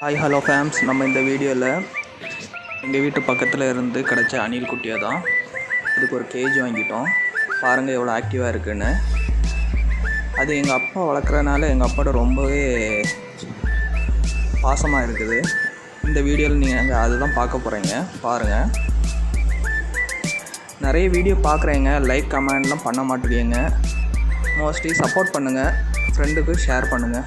Hi hello ஃபேம்ஸ் நம்ம இந்த வீடியோவில் எங்கள் வீட்டு பக்கத்தில் இருந்து கிடச்ச அணில் குட்டியை தான் இதுக்கு ஒரு கேஜ் வாங்கிட்டோம். பாருங்கள் எவ்வளோ ஆக்டிவாக இருக்குன்னு. அது எங்கள் அப்பா வளர்க்குறனால எங்கள் அப்பாட்ட ரொம்பவே பாசமாக இருக்குது. இந்த வீடியோவில் நீங்கள் அதுதான் பார்க்க போகிறீங்க பாருங்கள் நிறைய வீடியோ பார்க்குறீங்க. லைக் கமெண்ட்லாம் பண்ண மாட்டேங்க மோஸ்ட்லி சப்போர்ட் பண்ணுங்கள் ஃப்ரெண்டுக்கு ஷேர் பண்ணுங்கள்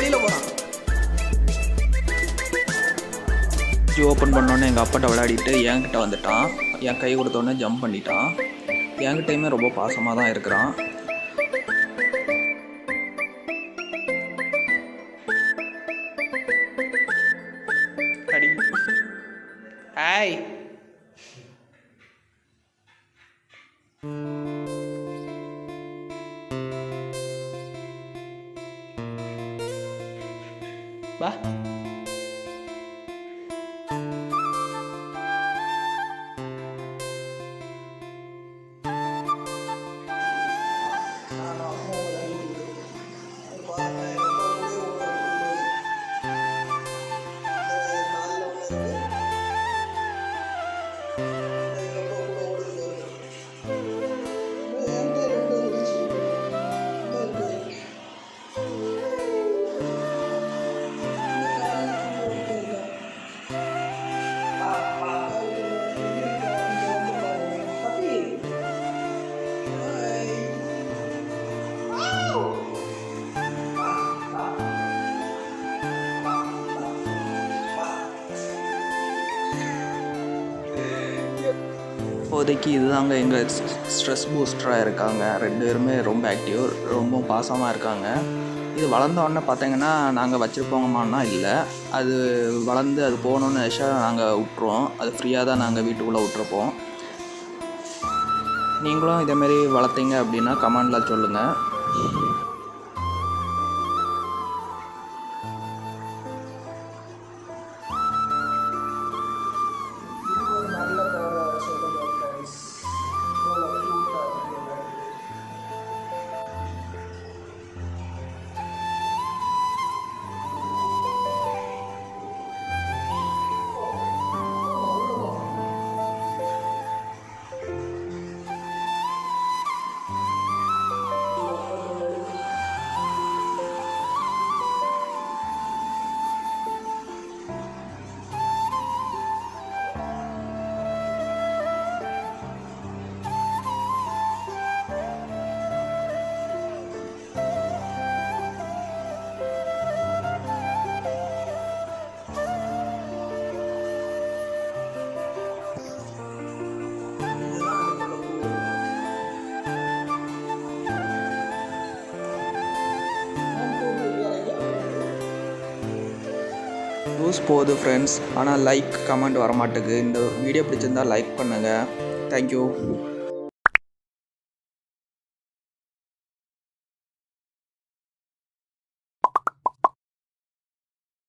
வெளியில் போகிறான் ஓப்பன் பண்ணோன்னே எங்கள் அப்பாட்ட விளையாடிட்டு என்கிட்ட வந்துட்டான். என் கை கொடுத்தோன்னே ஜம்ப் பண்ணிட்டான். என்கிட்டயுமே ரொம்ப பாசமாக தான் இருக்கிறான். அடி. Hi bah. இப்போதைக்கு இதுதாங்க எங்கள் ஸ்ட்ரெஸ் பூஸ்டராக இருக்காங்க. ரெண்டு பேருமே ரொம்ப ஆக்டிவ் ரொம்ப பாசமாக இருக்காங்க. இது வளர்ந்தோடனே பார்த்தீங்கன்னா நாங்கள் வச்சுருப்போங்கம்மான்னா இல்லை. அது வளர்ந்து அது போகணுன்னு நினச்சா நாங்கள் விட்ருவோம் அது ஃப்ரீயாக தான் நாங்கள் வீட்டுக்குள்ளே விட்ருப்போம் நீங்களும் இதேமாரி வளர்த்தீங்க அப்படின்னா கமெண்டில் சொல்லுங்கள் யூஸ் போகுது ஃப்ரெண்ட்ஸ் ஆனால் லைக் கமெண்ட் வரமாட்டேங்குது இந்த வீடியோ பிடிச்சிருந்தா லைக் பண்ணுங்கள் தேங்க்யூ